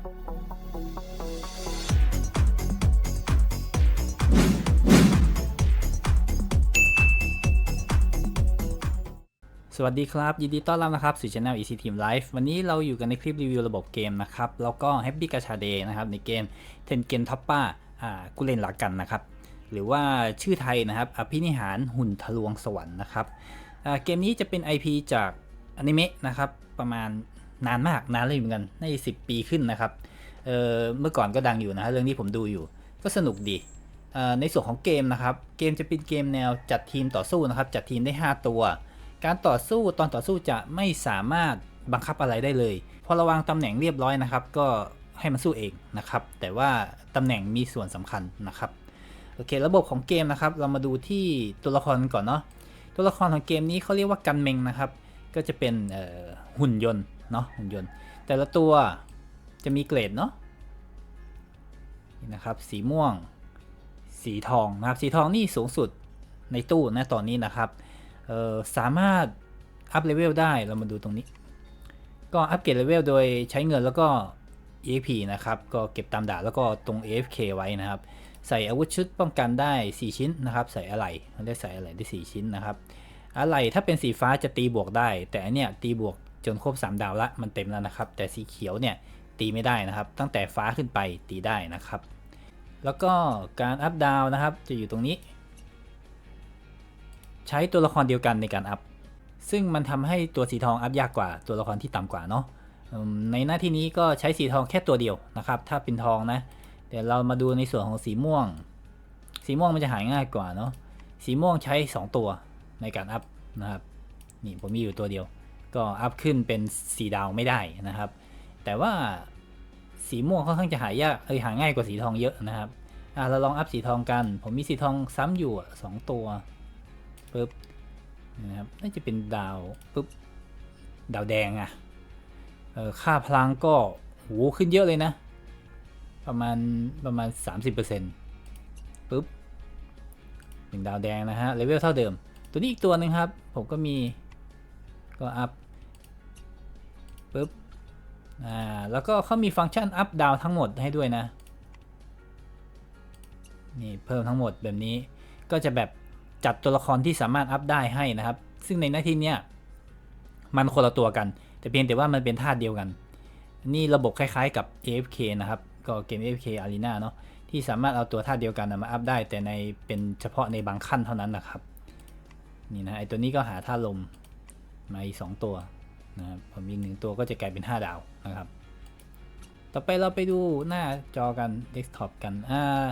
สวัสดีครับ ยินดีต้อนรับนะครับสู่ช anel EC Team Live วันนี้เราอยู่กันในคลิปรีวิวระบบเกมนะครับ แล้วก็ Happy g a c h a Day นะครับ ในเกม Ten Gen t o p p a อ่ากุเล่นหลักกันนะครับ หรือว่าชื่อไทยนะครับ อภินิหารหุ่นทะลวงสวรรค์นะครับเกมนี้จะเป็น IP จากอนิเมะนะครับ ประมาณ นานมากนานเลยเหมือนกันในสิปีขึ้นนะครับเเมื่อก่อนก็ดังอยู่นะฮะเรื่องที่ผมดูอยู่ ก็สนุกดีในส่วนของเกมนะครับ เกมจะเป็นเกมแนวจัดทีมต่อสู้นะครับ จัดทีมได้ 5 ตัว การต่อสู้ตอนต่อสู้จะไม่สามารถบังคับอะไรได้เลย พอระวางตำแหน่งเรียบร้อยนะครับ ก็ให้มันสู้เองนะครับ แต่ว่าตำแหน่งมีส่วนสำคัญนะครับโอเค ระบบของเกมนะครับ เรามาดูที่ตัวละครก่อนเนาะตัวละครของเกมนี้เขาเรียกว่ากันเมงนะครับ ก็จะเป็นหุ่นยนต์ เนาะหุ่นยนต์ แต่ละตัวจะมีเกรดเนาะนี่นะครับ สีม่วง สีทองนะครับ สีทองนี่สูงสุดในตู้นะตอนนี้นะครับสามารถอัพเลเวลได้เรามาดูตรงนี้ ก็อัพเกรดเลเวลโดยใช้เงินแล้วก็ EXP นะครับ ก็เก็บตามด่าแล้วก็ตรง AFK ไว้นะครับ ใส่อาวุธชุดป้องกันได้ 4 ชิ้นนะครับ ใส่อะไหล่เขาได้ใส่อะไหล่ได้ 4 ชิ้นนะครับ อะไหล่ถ้าเป็นสีฟ้าจะตีบวกได้ แต่อันเนี้ยตีบวก จนครบ 3 ดาวละมันเต็มแล้วนะครับ แต่สีเขียวเนี่ยตีไม่ได้นะครับ ตั้งแต่ฟ้าขึ้นไปตีได้นะครับ แล้วก็การอัพดาวนะครับจะอยู่ตรงนี้ ใช้ตัวละครเดียวกันในการอัพซึ่งมันทำให้ตัวสีทองอัพยากกว่าตัวละครที่ต่ำกว่าเนาะในหน้าที่นี้ก็ใช้สีทองแค่ตัวเดียวนะครับ ถ้าเป็นทองนะเดี๋ยวเรามาดูในส่วนของสีม่วง สีม่วงมันจะหายง่ายกว่าเนาะสีม่วงใช้ 2 ตัวในการอัพนะครับนี่ผมมีอยู่ตัวเดียว ก็อัพขึ้นเป็นสีดาวไม่ได้นะครับ แต่ว่าสีม่วงค่อนข้างจะหายากเอ้ยหาง่ายกว่าสีทองเยอะนะครับอะเราลองอัพสีทองกัน ผมมีสีทองซ้ำอยู่อะสองตัวปุ๊บนะครับน่าจะเป็นดาวปุ๊บดาวแดงอะเออค่าพลังก็โหขึ้นเยอะเลยนะ ประมาณประมาณ 30%ปุ๊บหนึ่งดาวแดงนะฮะเลเวลเท่าเดิม ตัวนี้อีกตัวหนึ่งครับ ผมก็มีก็อัพ ปุ๊บอ่าแล้วก็เขามีฟังก์ชันอัพดาวทั้งหมดให้ด้วยนะนี่เพิ่มทั้งหมดแบบนี้ก็จะแบบจัดตัวละครที่สามารถอัพได้ให้นะครับ ซึ่งในหน้าที่เนี้ยมันคนละตัวกัน แต่เพียงแต่ว่ามันเป็นธาตุเดียวกัน นี่ระบบคล้ายๆกับ AFK นะครับ ก็เกม AFK Arena เนาะที่สามารถเอาตัวธาตุเดียวกันนะมาอัพได้ แต่ในเป็นเฉพาะในบางขั้นเท่านั้นนะครับ นี่นะไอตัวนี้ก็หาธาตุลมมาอีกสองตัว นะครับผมมีหนึ่งตัวก็จะกลายเป็น 5 ดาวนะครับ ต่อไปเราไปดูหน้าจอกัน desktop กันอ่า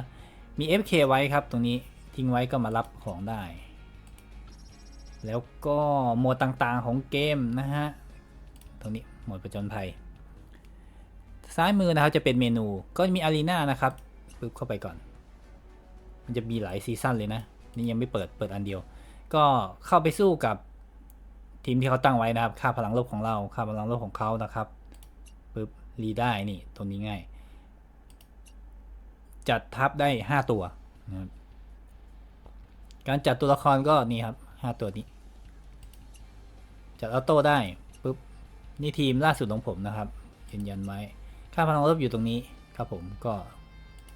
มี FK ไว้ครับ ตรงนี้ทิ้งไว้ก็มารับของได้ แล้วก็โหมดต่างๆของเกมนะฮะ ตรงนี้โหมดประจนภัย ซ้ายมือนะครับจะเป็นเมนูก็มีอารีนานะครับปึ๊บเข้าไปก่อน มันจะมีหลายซีซั่นเลยนะ นี่ยังไม่เปิดเปิดอันเดียว ก็เข้าไปสู้กับ ทีมที่เขาตั้งไว้นะครับ ค่าพลังลบของเรา ค่าพลังลบของเขานะครับปึ๊บรีได้นี่ตรงนี้ง่าย จัดทับได้5ตัวนะครับการจัดตัวละครก็นี่ครับห้าตัวนี้ จัดออโต้ได้ปุ๊บนี่ทีมล่าสุดของผมนะครับยืนยันไว้ ค่าพลังลบอยู่ตรงนี้ครับผมก็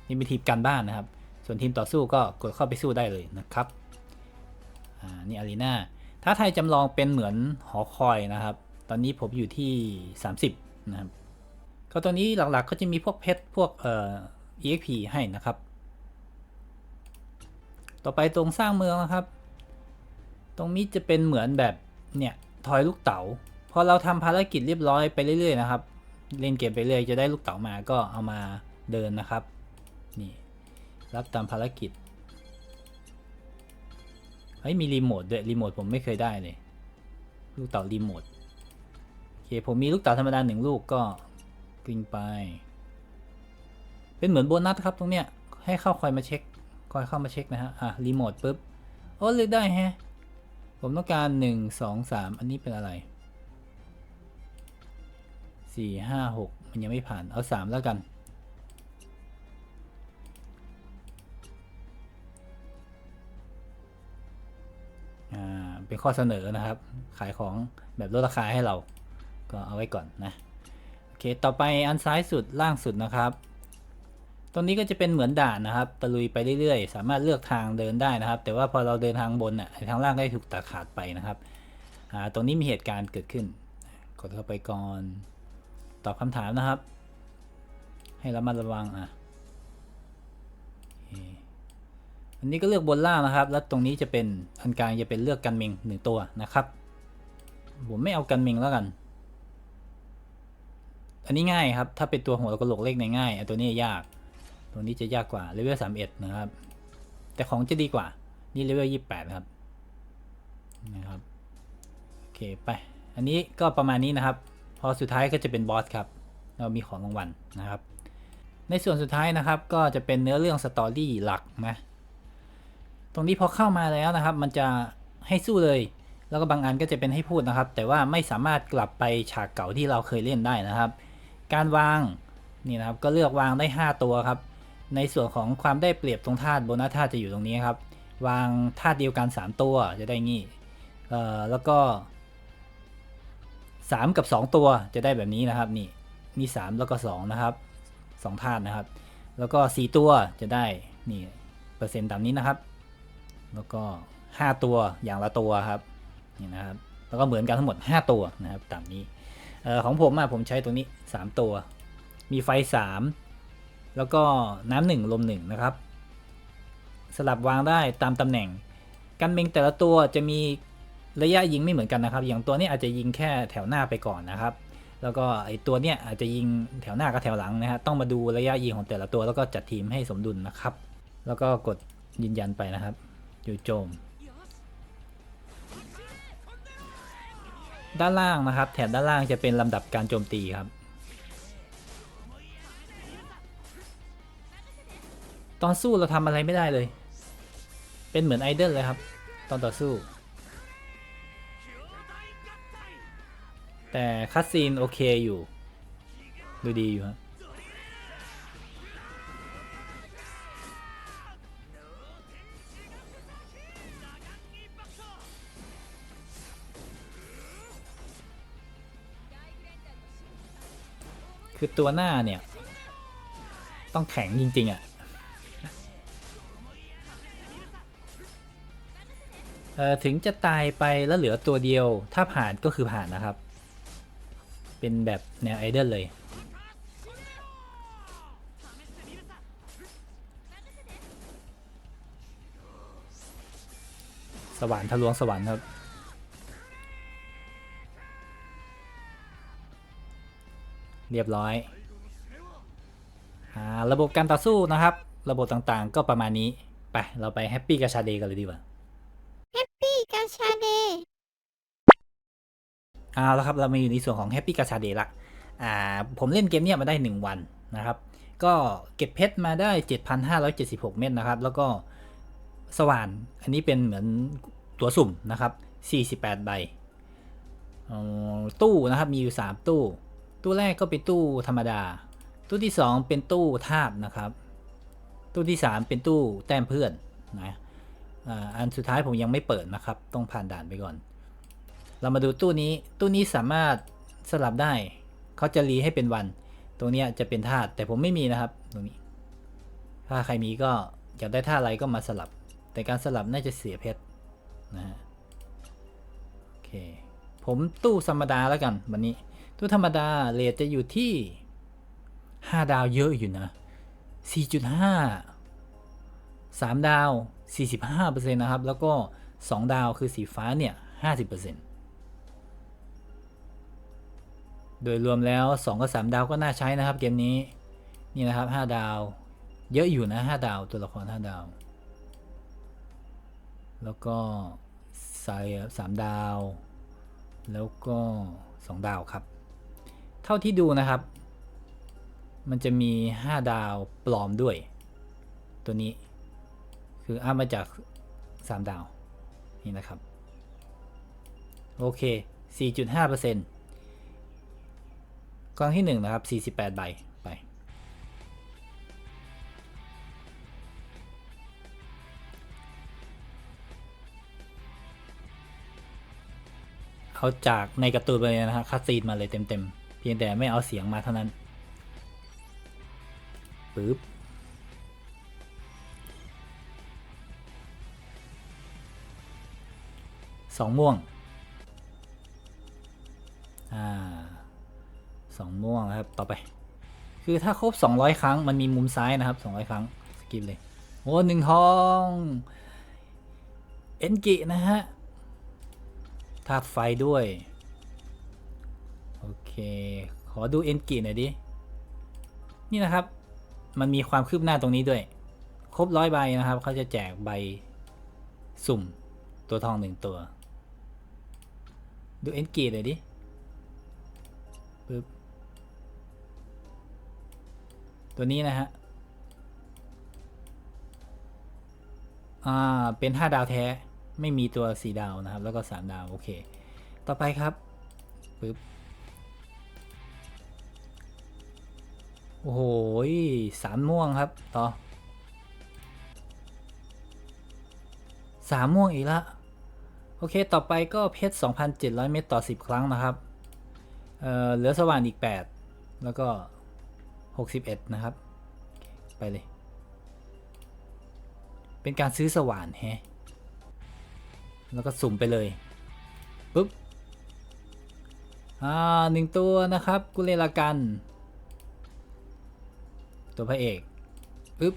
นี่เป็นทีมการบ้านนะครับ ส่วนทีมต่อสู้ก็กดเข้าไปสู้ได้เลยนะครับ อ่า นี่อารีนา ถ้าไทยจำลองเป็นเหมือนหอคอยนะครับ ตอนนี้ผมอยู่ที่ 30 นะครับ ก็ตัวนี้หลักๆก็จะมีพวกเพชรพวกเอ่อ EXP ให้นะครับ ต่อไปตรงสร้างเมืองนะครับ ตรงนี้จะเป็นเหมือนแบบเนี่ยทอยลูกเต๋าพอเราทำภารกิจเรียบร้อยไปเรื่อยๆนะครับ เล่นเกมไปเรื่อยจะได้ลูกเต๋ามาก็เอามาเดินนะครับ นี่ รับตามภารกิจ เฮ้ยมีรีโมทด้วยรีโมทผมไม่เคยได้เลยลูกเต๋ารีโมทโอเคผมมีลูกเต๋าธรรมดาหนึ่งลูกก็กลิ้งไป เป็นเหมือนโบนัสครับตรงเนี้ยให้เข้าคอยมาเช็คคอยเข้ามาเช็คนะฮะอะรีโมทปุ๊บโอ้เลือกได้แฮะผมต้องการหนึ่งสองสามอันนี้เป็นอะไรสี่ห้าหกมันยังไม่ผ่านเอาสามแล้วกัน เป็นข้อเสนอนะครับ ขายของแบบลดราคาให้เราก็เอาไว้ก่อนนะโอเคต่อไปอันซ้ายสุดล่างสุดนะครับ ตรงนี้ก็จะเป็นเหมือนด่านนะครับตะลุยไปเรื่อยๆ สามารถเลือกทางเดินได้นะครับ แต่ว่าพอเราเดินทางบนอะทางล่างได้ถูกตัดขาดไปนะครับตรงนี้มีเหตุการณ์เกิดขึ้น กดเข้าไปก่อนตอบคำถามนะครับ ให้ระมัดระวังอะ อันนี้ก็เลือกบนล่างนะครับ แล้วตรงนี้จะเป็นอันกลางจะเป็นเลือกกันเมงหนึ่งตัวนะครับ ผมไม่เอากันเมงแล้วกัน อันนี้ง่ายครับ ถ้าเป็นตัวหัวกระโหลกเล็กในง่ายอันตัวนี้ยาก ตัวนี้จะยากกว่าเลเวลสามเอ็ดนะครับ แต่ของจะดีกว่า นี่เลเวลยี่แปดครับ นะครับ โอเคไป อันนี้ก็ประมาณนี้นะครับ พอสุดท้ายก็จะเป็นบอสครับ เรามีของรางวัลนะครับ ในส่วนสุดท้ายนะครับ ก็จะเป็นเนื้อเรื่องสตอรี่หลักนะ ตรงนี้พอเข้ามาแล้วนะครับ มันจะให้สู้เลย แล้วก็บางอันก็จะเป็นให้พูดนะครับ แต่ว่าไม่สามารถกลับไปฉากเก่าที่เราเคยเล่นได้นะครับ การวางนี่นะครับก็เลือกวางได้ 5 ตัวครับ ในส่วนของความได้เปรียบตรงธาตุโบนัสธาตุจะอยู่ตรงนี้ครับ วางธาตุเดียวกัน 3 ตัวจะได้งี้เอ่อแล้วก็ 3 กับ 2 ตัวจะได้แบบนี้นะครับนี่นี่3แล้วก็ 2 นะครับ2ธาตุนะครับ แล้วก็ 4 ตัวจะได้นี่เปอร์เซ็นต์ตามนี้นะครับ แล้วก็ 5 ตัวอย่างละตัวครับนี่นะครับ แล้วก็เหมือนกันทั้งหมด 5 ตัวนะครับตามนี้ออของผมอะผมใช้ตัวนี้ 3 ตัว มีไฟ 3 แล้วก็น้ำหนึ่งลมหนึ่งนะครับ สลับวางได้ตามตำแหน่ง กันเมงแต่ละตัวจะมีระยะยิงไม่เหมือนกันนะครับ อย่างตัวนี้อาจจะยิงแค่แถวหน้าไปก่อนนะครับ แล้วก็ไอตัวเนี้ยอาจจะยิงแถวหน้ากับแถวหลังนะฮะต้องมาดูระยะยิงของแต่ละตัวแล้วก็จัดทีมให้สมดุลนะครับ แล้วก็กดยืนยันไปนะครับ อยู่โจม ด้านล่างนะครับ แถบด้านล่างจะเป็นลำดับการโจมตีครับ ตอนสู้เราทำอะไรไม่ได้เลย เป็นเหมือนไอดอลเลยครับ ตอนต่อสู้ แต่คัสซีนโอเคอยู่ ดูดีอยู่ครับ คือตัวหน้าเนี่ย ต้องแข็งจริง ๆอะเอ่อถึงจะตายไปแล้วเหลือตัวเดียว ถ้าผ่านก็คือผ่านนะครับ เป็นแบบแนวไอเดอลเลยสวรรค์ทะลวงสวรรค์ครับ เรียบร้อยอ่าระบบการต่อสู้นะครับ ระบบต่างๆ ก็ประมาณนี้ ไป เราไปแฮปปี้กับชาเดย์กันเลยดีกว่าปี้กาชาเดเอาแล้วครับ เรามาอยู่ในส่วนของแฮปปี้กาชาเดย์ละอ่าผมเล่นเกมเนี้ยมาได้ 1 วันนะครับ ก็เก็บเพชรมาได้ 7,576 เม็ดนะครับ แล้วก็สว่านอันนี้เป็นเหมือนตัวสุ่มนะครับ 48 ใบเอ่อตู้นะครับมีอยู่ 3 ตู้ ตู้แรกก็เป็นตู้ธรรมดา ตู้ที่ 2 เป็นตู้ธาตุนะครับ ตู้ที่ 3 เป็นตู้แต้มเพื่อนนะอันสุดท้ายผมยังไม่เปิดนะครับ ต้องผ่านด่านไปก่อน เรามาดูตู้นี้ตู้นี้สามารถสลับได้เขาจะรีให้เป็นวัน ตรงนี้จะเป็นธาตุแต่ผมไม่มีนะครับตรงนี้ ถ้าใครมีก็อยากได้ธาตุอะไรก็มาสลับ แต่การสลับน่าจะเสียเพชรนะฮะโอเคผมตู้ธรรมดาแล้วกันวันนี้ ตู้ธรรมดาเรทจะอยู่ที่ 5 ดาวเยอะอยู่นะ 4.5 3 ดาว 45%นะครับ แล้วก็ 2 ดาวคือสีฟ้าเนี่ย 50%โดยรวมแล้ว 2 กับ 3 ดาวก็น่าใช้นะครับเกมนี้ นี่นะครับ 5 ดาว เยอะอยู่นะ 5 ดาวตัวละคร 5 ดาว แล้วก็ใส่3ดาว แล้วก็ 2 ดาวครับ เท่าที่ดูนะครับ มันจะมี 5 ดาวปลอมด้วย ตัวนี้ คืออ้ามาจาก 3 ดาว นี่นะครับ โอเค 4.5%กองที่ 1 นะครับ 48 ใบไป เอาจากในการ์ตูนไปเลยนะฮะคัดซีนมาเลยเต็ม เพียงแต่ไม่เอาเสียงมาเท่านั้นปึ๊บสองม่วง อ่าสองม่วงนะครับ ต่อไป คือถ้าครบ 200 ครั้ง มันมีมุมซ้ายนะครับ 200 ครั้ง สกิปเลย โอ้หนึ่งทอง เอ็นกินะฮะธาตุไฟด้วย เค ขอดูเอ็นกิหน่อยดิ นี่นะครับ มันมีความคืบหน้าตรงนี้ด้วย ครบร้อยใบนะครับ เขาจะแจกใบสุ่มตัวทองหนึ่งตัว ดูเอ็นกิหน่อยดิปึ๊บตัวนี้นะฮะ อ่า เป็น 5 ดาวแท้ ไม่มีตัว 4 ดาวนะครับ แล้วก็ 3 ดาว โอเค ต่อไปครับปึ๊บ โอ้โหสามม่วงครับ ต่อสามม่วงอีกละ โอเค ต่อไปก็เพชร 2,700 เม็ดต่อ 10 ครั้งนะครับ เอ่อ เหลือสว่านอีก 8 แล้วก็ 61 นะครับ ไปเลย เป็นการซื้อสว่านแฮะแล้วก็สุ่มไปเลย ปุ๊บ อ่าหนึ่งตัวนะครับ กุเลลากัน ตัวพระเอกปึ๊บ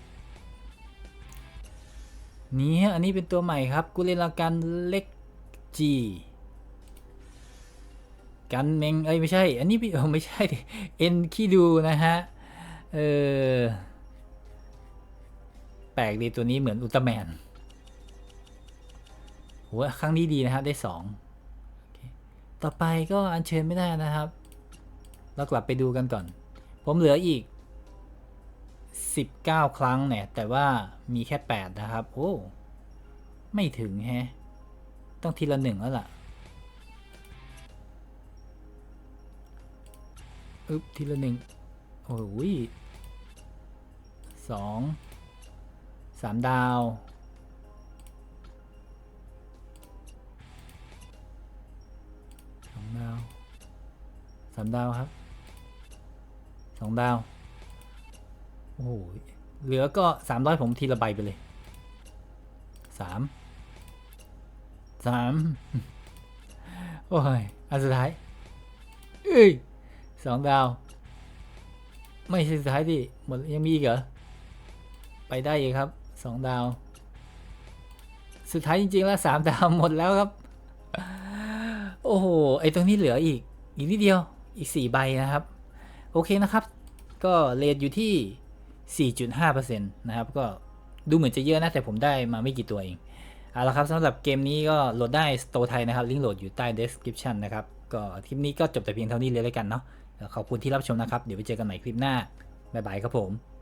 นี่อันนี้เป็นตัวใหม่ครับกุเลลากันเล็กจีกันเมงเอ้ยไม่ใช่ อันนี้พี่เออไม่ใช่เอ็นคีดูนะฮะเออแปลกดีตัวนี้เหมือนอุลตร้าแมนโหครั้งนี้ดีนะครับได้สองต่อไปก็อัญเชิญไม่ได้นะครับ เรากลับไปดูกันก่อน ผมเหลืออีก 19 ครั้งเนี่ย แต่ว่ามีแค่ 8 นะครับ โอ้ ไม่ถึงแฮะ ต้องทีละหนึ่งแล้วล่ะอึบทีละหนึ่งโอ้ยสองสามดาวสองดาวสามดาวครับสองดาว โอ้โหเหลือก็สามร้อยผมทีละใบไปเลยสามสามโอ้ย อันสุดท้ายเอ้ยสองดาว ไม่ใช่สุดท้ายดิหมดยังมีอีกเหรอ ไปได้อีกครับสองดาว สุดท้ายจริงๆแล้วสามดาวหมดแล้วครับ โอ้โห ไอตรงนี้เหลืออีก อีกนิดเดียวอีกสี่ใบนะครับ โอเคนะครับ ก็เรทอยู่ที่ 4.5%นะครับก็ดูเหมือนจะเยอะนะแต่ผมได้มาไม่กี่ตัวเองเอาละครับสำหรับเกมนี้ก็โหลดได้สโตร์ไทยนะครับลิงก์โหลดอยู่ใต้ description นะครับก็คลิปนี้ก็จบแต่เพียงเท่านี้เลยแล้วกันเนาะขอบคุณที่รับชมนะครับ เดี๋ยวไปเจอกันใหม่คลิปหน้าบ๊ายบายครับผม